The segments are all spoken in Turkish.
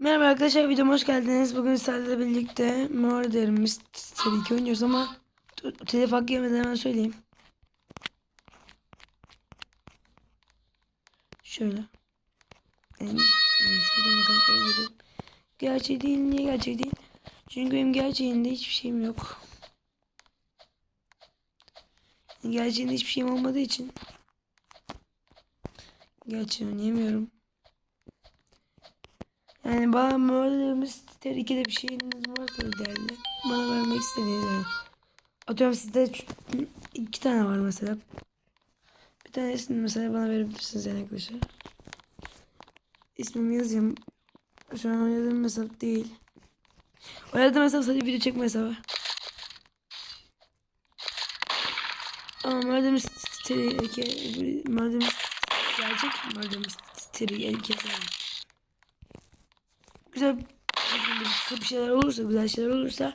Merhaba arkadaşlar videoma hoş geldiniz. Bugün sizlerle birlikte Murder Mystery 2 oynuyoruz ama telif hakkı hemen söyleyeyim. Şöyle. Yani, yani şuradan karaktere girelim. Gerçek değil. Niye gerçek değil? Çünkü benim gerçeğinde hiçbir şeyim yok. Gerçeğinde hiçbir şeyim olmadığı için gerçeği oynayamıyorum. Yani bana Mystery 2'de bir şeyiniz varsa değerli. Bana vermek istediğiniz yani. Atıyorum sizde iki tane var mesela. Bir tanesini mesela bana verebilirsiniz yani arkadaşlar. İsmimi yazayım. Şu an oynadığım hesap değil. Oynadığım hesap sadece video çekme hesabı. Ama Murder Mystery 2 Murder Mystery gerçek Murder Mystery 2 hesabı güzel bir şekilde şeyler olursa, güzel şeyler olursa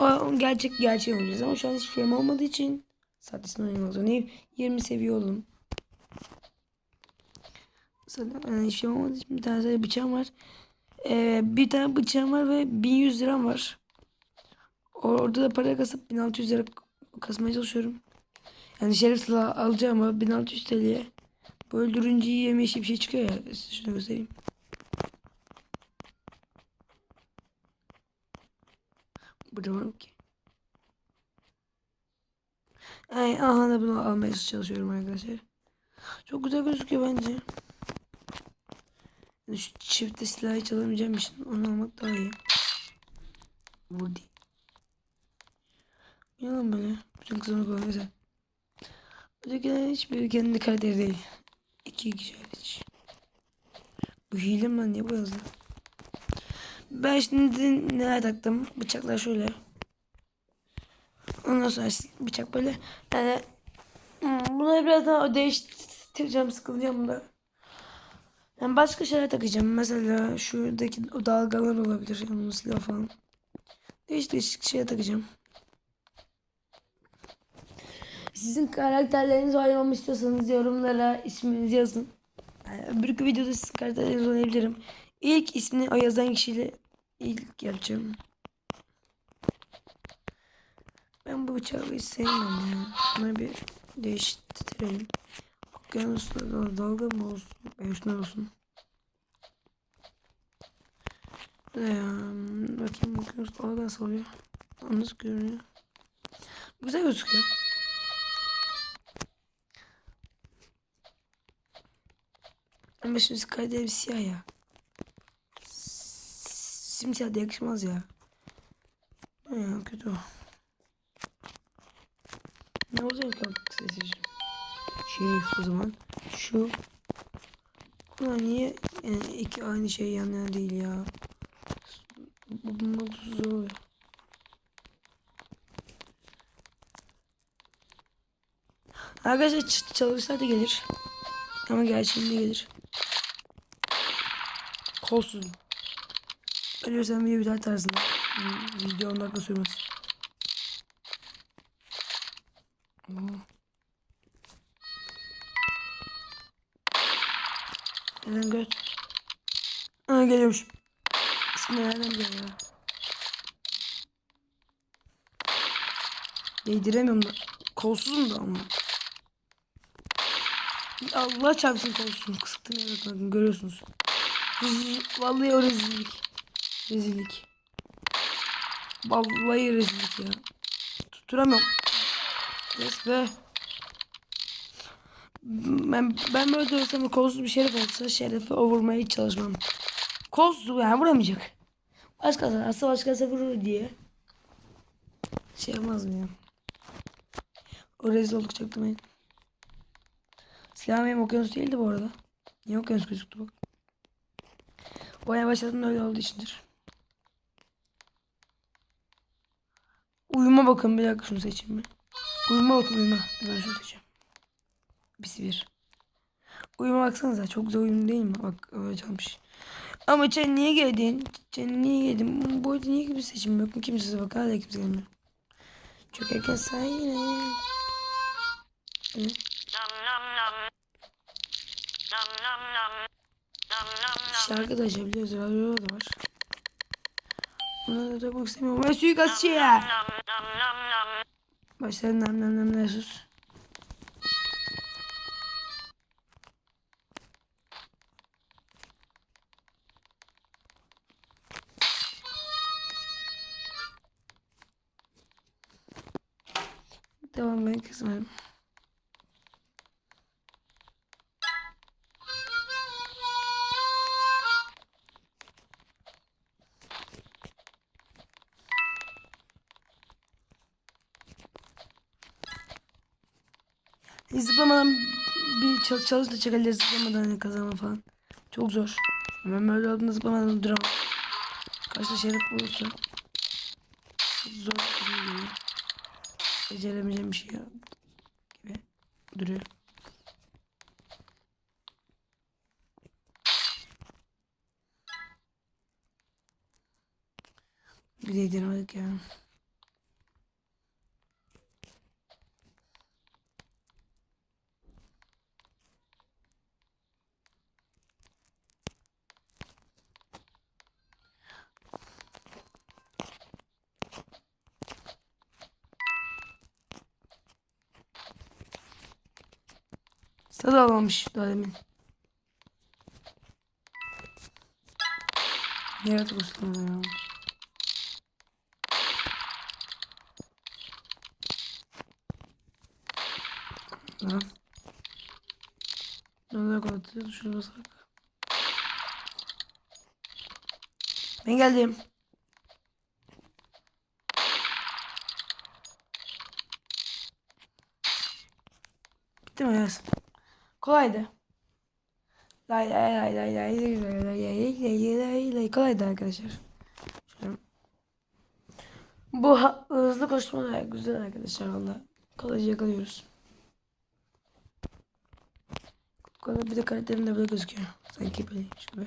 o, gerçek gerçeği oynayacağız. Ama şu an hiç film olmadığı için sahtesini oynamak zorundayım. 20 seviye oldum. Mesela yani hiç film olmadığı için bir tane sadece bıçağım var. Ee, bir tane bıçağım var ve 1100 liram var. Orada da para kasıp 1600 lira kasmaya çalışıyorum. Yani silahı alacağım ama 1600 TL'ye. Bu öldürünce yemeği bir şey çıkıyor ya. Size şunu göstereyim. Mı ki? Ay, aha bunu almaya çalışıyorum arkadaşlar. Çok güzel gözüküyor bence. Yani şu çifte silahı hiç alamayacağım için onu almak daha iyi. Vurdu. Yalan böyle. Bütün kızını koy mesela. Ötekiler hiçbiri kendi karakteri değil. İki kişi hariç. Bu hile mi lan niye bu yazdı? Ben şimdi neler taktım? Bıçaklar şöyle. Ondan sonra bıçak böyle. Yani hmm, bunları biraz daha değiştireceğim, sıkılacağım da. Yani başka şeyler takacağım. Mesela şuradaki o dalgalar olabilir. Yani silah falan. Değişik değişik şeyler takacağım. Sizin karakterlerinizi oynamamı istiyorsanız yorumlara isminizi yazın. Yani öbür videoda sizin karakterlerinizi oynayabilirim. İlk ismini o yazan kişiyle ilk yapacağım. Ben bu bıçağı hiç ya. Buna bir değiştirelim. Okyanusla da dalga mı olsun? Beşler olsun. Ya? Bakayım okyanus dalga nasıl oluyor? Nasıl görünüyor? Güzel gözüküyor. Ama şimdi Skydive siyah ya. Simsiyah da yakışmaz ya. Ne ya kötü o. Ne olacak artık seçeceğim. Şerif o zaman. Şu. Ulan niye yani iki aynı şey yan yana değil ya. Bu bunun zor oluyor. Arkadaşlar ç- çalışlar da gelir. Ama gerçeğinde gelir. Kolsuz. Ölürsem bir biter tarzında. Hmm, Video 10 dakika sürmez. Neden göt? Aa geliyormuş. İsmi nereden geliyor ya? Değdiremiyorum da. Kolsuzum da ama. Allah çarpsın kolsuzum. Kısıktım ya bakın görüyorsunuz. Vallahi o rezillik. Rezillik. Vallahi rezillik ya. Tutturamıyorum. Yes be. Ben, ben böyle durursam kolsuz bir şeref olsa şerefe vurmaya hiç çalışmam. Kolsuz yani vuramayacak. Başkası asla başkası vurur diye. Şey yapmaz mı ya? O rezil olduk çaktırmayın. Silahım benim okyanus değildi bu arada. Niye okyanus gözüktü bak. Baya başladığım öyle olduğu içindir. Uyuma bakın bir dakika şunu seçeyim ben. Uyuma bakın uyuma. Ben şunu seçeceğim. Birisi bir. Uyuma baksanıza çok güzel uyum değil mi? Bak çalmış. Ama sen niye geldin? Sen niye geldin? Bu arada niye kimse seçim yok mu? Kimse bak hala kimse gelmiyor. Çok erken say yine. Şarkı da açabiliyoruz. Radyo da var. Buna da takmak istemiyorum. Ve suikastçı ya. Başlarım nam nam nam nam sus. Devam ben kızmadım. Çalış, çalış da çekerler zıplamadan hani kazanma falan. Çok zor. Ben böyle olduğunda zıplamadan duramam. Karşıda şerif olursa zor. Beceremeyeceğim bir şey yok gibi duruyor. Bir de denemedik ya. olmuş daha demin. Nereye kustum ya? Lan. Nereye koyduk? Şunu basak. Ben geldim. Bitti mi? Evet. Kolaydı. Lay lay lay lay lay lay lay lay lay lay lay lay kolaydı arkadaşlar. Bu hızlı koşma da güzel arkadaşlar valla. Kolayca yakalıyoruz. Kolay bir de karakterim de böyle gözüküyor. Sanki böyleymiş gibi.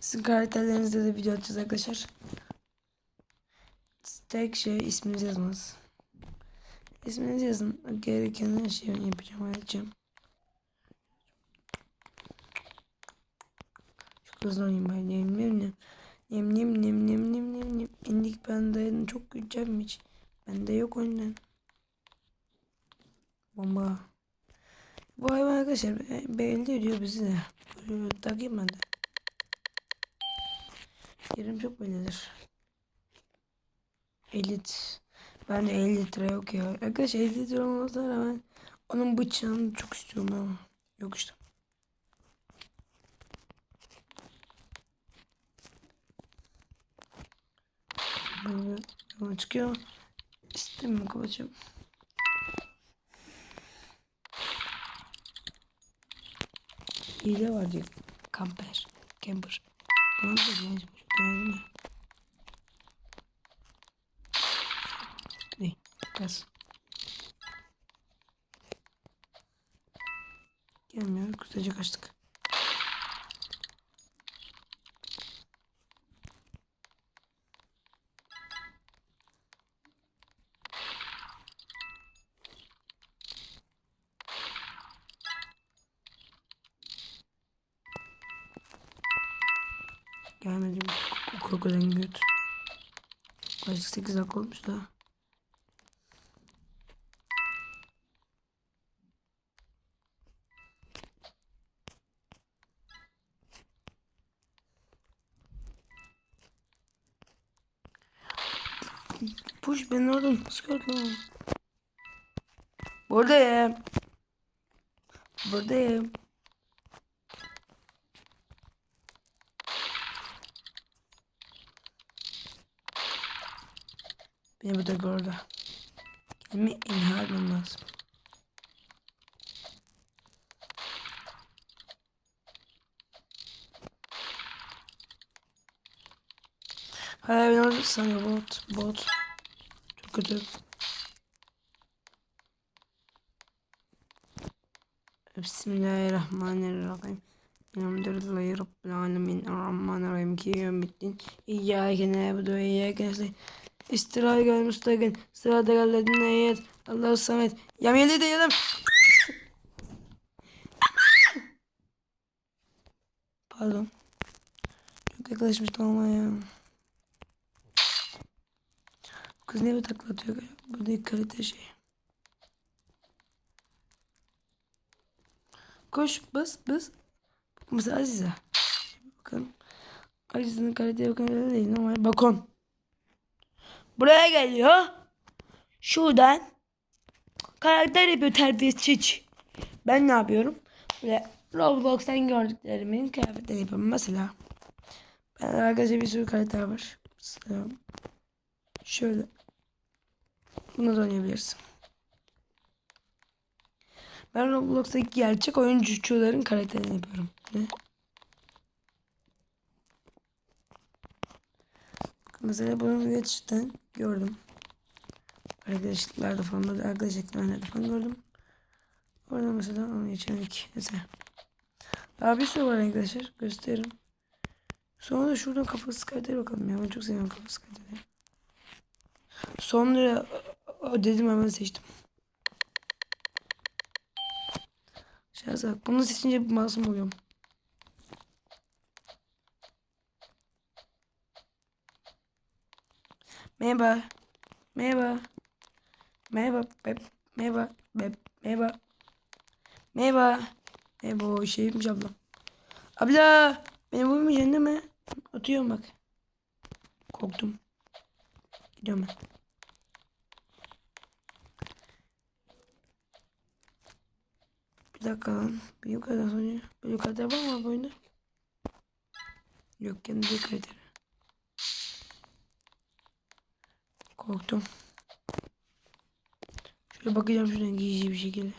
Sizin karakterlerinizde de video atacağız arkadaşlar. Tek şey isminizi yazmanız. İsminizi yazın. Gereken her şeyi yapacağım, halledeceğim. Çok hızlı oynayayım ben. Nem nem nem. Nem nem nem nem nem nem nem. İndik ben dayanın çok güçeceğim hiç. Bende yok oyundan. Bomba. Bu hayvan arkadaşlar be- belli ediyor bizi de. Takayım ben de. Yerim çok bellidir. Elit. Ben de 50 litre yok ya. Arkadaşlar 50 litre olmasına rağmen onun bıçağını çok istiyorum ama. Yok işte. Böyle yola çıkıyor. İstemiyorum kapatacağım. Hile var diyor. Camper. Camper. Bana da. Şu denedim mi? Gelsin. Gelmiyor. Güzelce kaçtık. Gelmedi bu kokodan göt. Kaç 8 dakika olmuş daha. Beni oradan nasıl gördün? Buradayım. Buradayım. Beni burada gördü. Kendimi imha etmem lazım. Hayır ben orada sanıyor bot. Bot. Çok. Bismillahirrahmanirrahim. Elhamdülillahi Rabbil alemin. Errahmanirrahim. Ki yevmiddin. İyyâke nâbudu ve iyyâke nestaîn. İstirâ müstakin. Sırada gallezine eyyet. Allahu samet. Yamyeli de yedim. Pardon. Çok yaklaşmıştım ama ya. Kız niye bir takla atıyor? Bu değil kalite şey. Koş bas bas. Mesela Azize. Bakın. Azize'nin kaliteye bakın değil. Normal bakon. Buraya geliyor. Şuradan karakter yapıyor terbiyesiz. Ben ne yapıyorum? Böyle Roblox'tan gördüklerimin kıyafetlerini yapıyorum. Mesela ben arkadaşlar bir sürü karakter var. Şöyle. Bunu da oynayabilirsin. Ben Roblox'taki gerçek oyuncuların karakterini yapıyorum. Ne? Mesela bunu gerçekten gördüm. Arkadaşlıklarda falan da arkadaş ekranlarda falan gördüm. Orada mesela onu geçemedik. Neyse. Daha bir sürü var arkadaşlar. Gösteririm. Sonra da şuradan kafası kaydır bakalım ya. Ben çok seviyorum kafası kaydırı. Sonra dedim hemen seçtim. Şahsen bak. Bunu seçince masum oluyorum. Merhaba. Merhaba. Merhaba. Beb. Merhaba. Beb. Merhaba. Merhaba. Merhaba. O şeymiş ablam. Abla. Beni vurmayacaksın değil mi? Atıyorum bak. Korktum. Gidiyorum ben. Bir dakika lan. Bir yukarıdan sonra. Bir yukarıda var mı bu oyunda? Yok kendi kaydır. Korktum. Şöyle bakacağım şuradan giyici bir şekilde.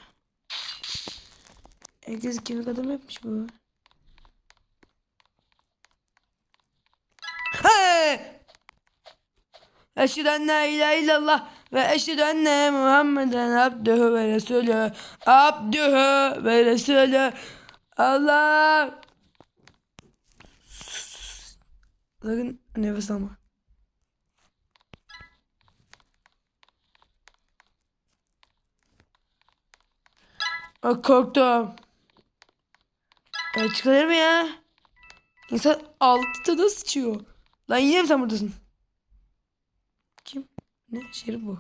Herkes kimlik adam yapmış bu. Eşhedü en la ilahe illallah ve eşhedü enne Muhammeden abdühü ve resulü. Abdühü ve resulü. Allah. Bakın nefes alma. Bak korktum. E, çıkılır mı ya? İnsan altı da sıçıyor. Lan yine mi sen buradasın? Ne? Şerif bu.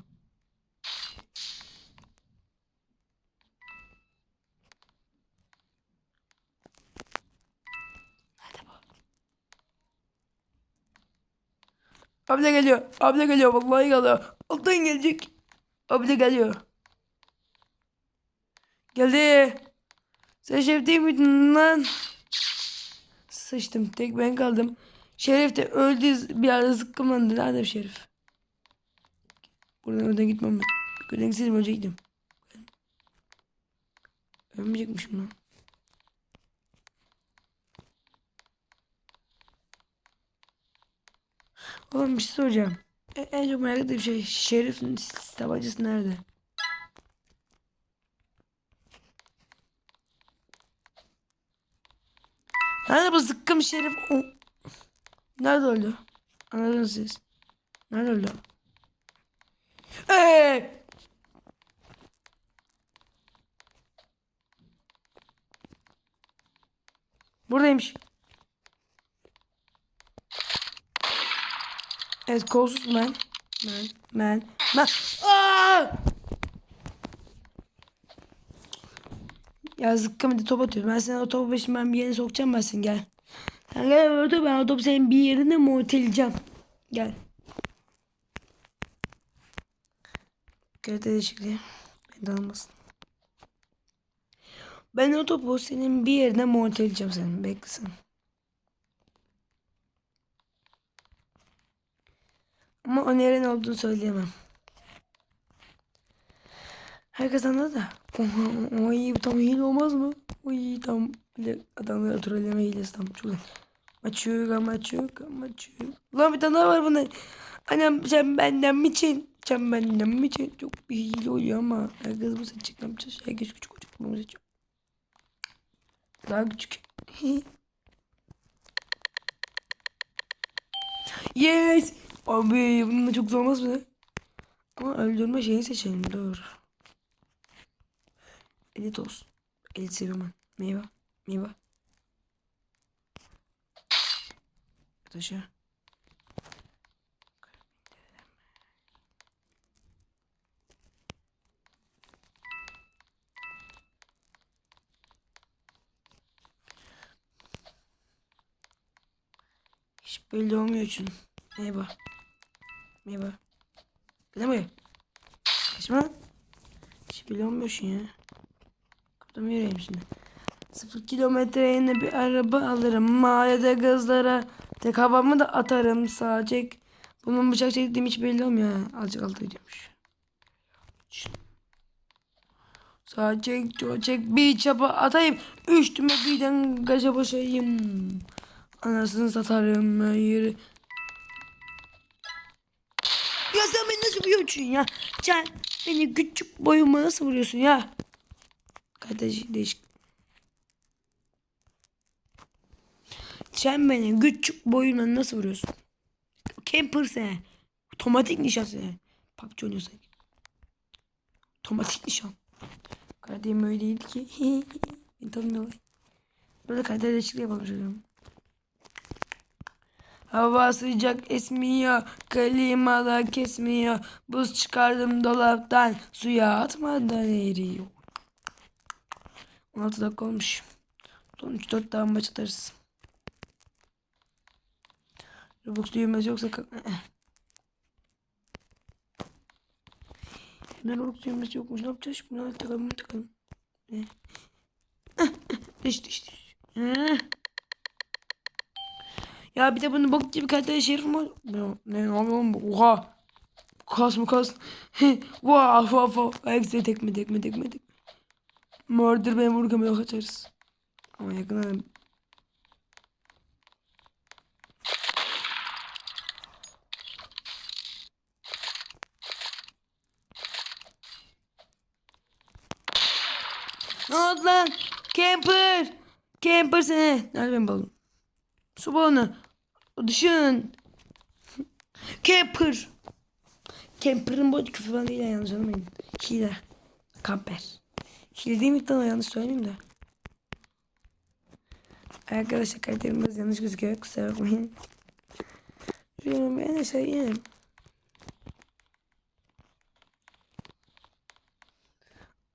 Abla geliyor. Abla geliyor. Vallahi geliyor. Alttan gelecek. Abla geliyor. Geldi. Sen şerif değil miydin lan? Sıçtım. Tek ben kaldım. Şerif de öldü. Bir arada zıkkımlandı. Nerede şerif? Buradan öden gitmem ben. Öden gitseydim. Ölmeyecekmişim lan. Oğlum bir şey soracağım. E- En çok merak ettiğim şey Şerif'in tabancası nerede? Nerede bu zıkkım Şerif? Nerede öldü? Anladınız siz. Nerede öldü? Eee! Buradaymış. Evet kolsuz men. Men. Men. Men. Aa! Ya zıkkım hadi top atıyor. Ben sana o topu peşin ben bir yere sokacağım ben seni gel. Sen gel orada ben o topu senin bir yerine monteleyeceğim. Gel. Kalite değişikliği. Beni tanımasın. Ben o topu senin bir yerine monteleyeceğim senin. Beklesin. Ama o olduğunu söyleyemem. Herkes anladı da. Oy tam hile olmaz mı? Oy tam bile adamları trolleme hilesi tam çok güzel. Açıyor ama açıyor ama açıyor. Lan bir tane daha var bunda. Annem sen benden mi için? Sen benden mi için? Çok bir oluyor ama. Herkes bu seçecek. Ne yapacağız? Herkes küçük küçük bunu seçiyor. Daha küçük. yes! Abi bunun da çok zor olmaz mı? Ama öldürme şeyini seçelim. Dur. Elit olsun. Elit seviyorum ben. Meyve. Meyve. Arkadaşa. Hiç belli olmuyor için. Merhaba. Merhaba. Gel buraya. Kaçma. Hiç belli olmuyor için ya. Kapıdan yürüyeyim şimdi. Sıfır kilometre yine bir araba alırım. Mahallede kızlara tek havamı da atarım. Sağ çek. Bunun bıçak çektiğim hiç belli olmuyor. Azıcık altı gidiyormuş. Sağ çek, sol çek, bir çapa atayım. Üstüme birden gaza basayım. Anasını satarım. Hayır. Ya sen beni nasıl vuruyorsun ya? Sen beni küçük boyuma nasıl vuruyorsun ya? Kardeş değişik. Sen beni küçük boyumla nasıl vuruyorsun? Camper sen. Otomatik nişan sen. PUBG oynuyorsun. Otomatik nişan. Kardeşim öyleydi ki. Beni tanımıyorlar. Böyle kader değişikliği yapalım çocuğum. Hava sıcak esmiyor, klimalar kesmiyor. Buz çıkardım dolaptan, suya atmadan eriyor. 16 dakika olmuş. Son 3-4 daha maç atarız. Robux düğmesi yoksa... Ne Robux düğmesi yokmuş. Ne yapacağız şimdi? Takalım takalım. Diş diş. Heh. Ya bir de bunu bok gibi kaliteli şerif mi? Ne ne oğlum bu? Oha. Kas mı kas? Vah vah vah. Ayakta tekme tekme tekme tekme. Murder ben vurgam yok açarız. Ama yakına Ne oldu lan? Camper! Camper seni. Nerede benim balonum? Su balonu. Düşün. Camper. Camper'ın boyutu küfür falan değil ya, yanlış anlamayın. Hile. Kamper. Hile değil mi lan o yanlış söyleyeyim de. Arkadaşlar karakterim biraz yanlış gözüküyor. Kusura bakmayın. Şunu ben de söyleyeyim.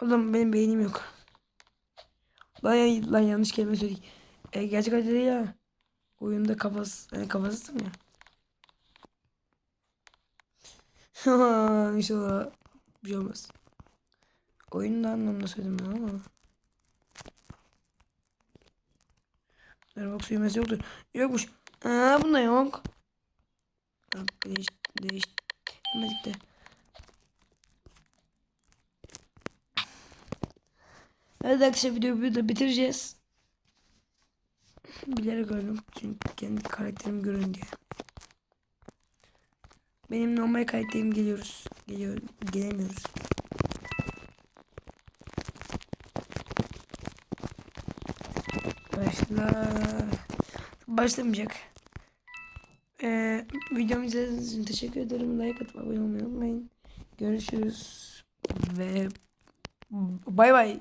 Oğlum benim beynim yok. Lan, lan yanlış kelime söyledik. E, gerçek hayatta değil ya. Oyunda kafası, yani kafasızım ya. İnşallah bir şey olmaz. Oyunda anlamda söyledim ben ama. Starbucks düğmesi yoktur. Yokmuş. Aa bunda yok. Bak değiş, değiş. Hemedik de. Evet arkadaşlar videoyu burada bitireceğiz. Bilerek öldüm. Çünkü kendi karakterim görün diye. Benim normal karakterim geliyoruz. Geliyor, gelemiyoruz. Başla. Başlamayacak. Ee, videomu izlediğiniz için teşekkür ederim. Like atıp abone olmayı unutmayın. Görüşürüz. Ve bay bay.